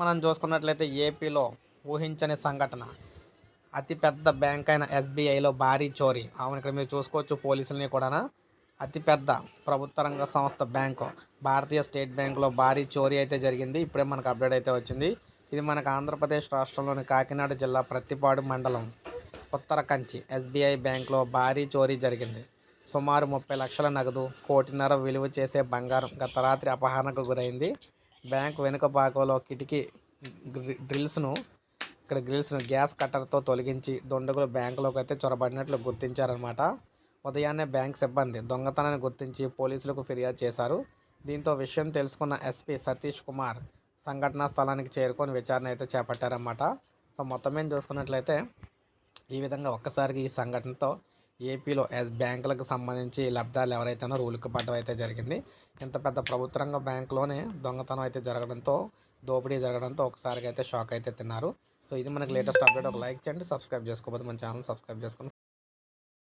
మనం చూసుకున్నట్లయితే ఏపీలో ఊహించని సంఘటన. అతిపెద్ద బ్యాంక్ అయిన ఎస్బీఐలో భారీ చోరీ. అవును ఇక్కడ మీరు చూసుకోవచ్చు పోలీసులని కూడా అతిపెద్ద ప్రభుత్వ రంగ సంస్థ బ్యాంకు. భారతీయ స్టేట్ బ్యాంకులో భారీ చోరీ అయితే జరిగింది. ఇప్పుడే మనకు అప్డేట్ అయితే వచ్చింది. ఇది మనకు ఆంధ్రప్రదేశ్ రాష్ట్రంలోని కాకినాడ జిల్లా ప్రత్తిపాడు మండలం ఉత్తర కంచి ఎస్బీఐ బ్యాంకులో భారీ చోరీ జరిగింది. సుమారు ముప్పై లక్షల నగదు కోటిన్నర విలువ చేసే బంగారం గత రాత్రి అపహరణకు గురైంది. బ్యాంక్ వెనుక భాగంలో కిటికీ డ్రిల్స్ను ఇక్కడ గ్రిల్స్ను గ్యాస్ కట్టర్తో తొలగించి దుండగులు బ్యాంకులోకి అయితే చొరబడినట్లు గుర్తించారనమాట ఉదయాన్నే బ్యాంక్ సిబ్బంది దొంగతనాన్ని గుర్తించి పోలీసులకు ఫిర్యాదు చేశారు. దీంతో విషయం తెలుసుకున్న ఎస్పీ సతీష్ కుమార్ సంఘటనా స్థలానికి చేరుకొని విచారణ అయితే చేపట్టారన్నమాట. సో మొత్తం ఏం చూసుకున్నట్లయితే ఈ విధంగా ఒక్కసారికి ఈ సంఘటనతో ఏపీలో యాజ్ బ్యాంకులకు సంబంధించి లబ్ధాలు ఎవరైతేనో రూలుకు పడ్డం అయితే జరిగింది. ఇంత పెద్ద ప్రభుత్వ రంగ బ్యాంకులోనే దొంగతనం అయితే జరగడంతో దోపిడీ జరగడంతో ఒకసారిగా అయితే షాక్ అయితే తిన్నారు. సో ఇది మనకి లేటెస్ట్ అప్డేట్. ఒక లైక్ చేయండి సబ్స్క్రైబ్ చేసుకోకపోతే మన ఛానల్ సబ్స్క్రైబ్ చేసుకుని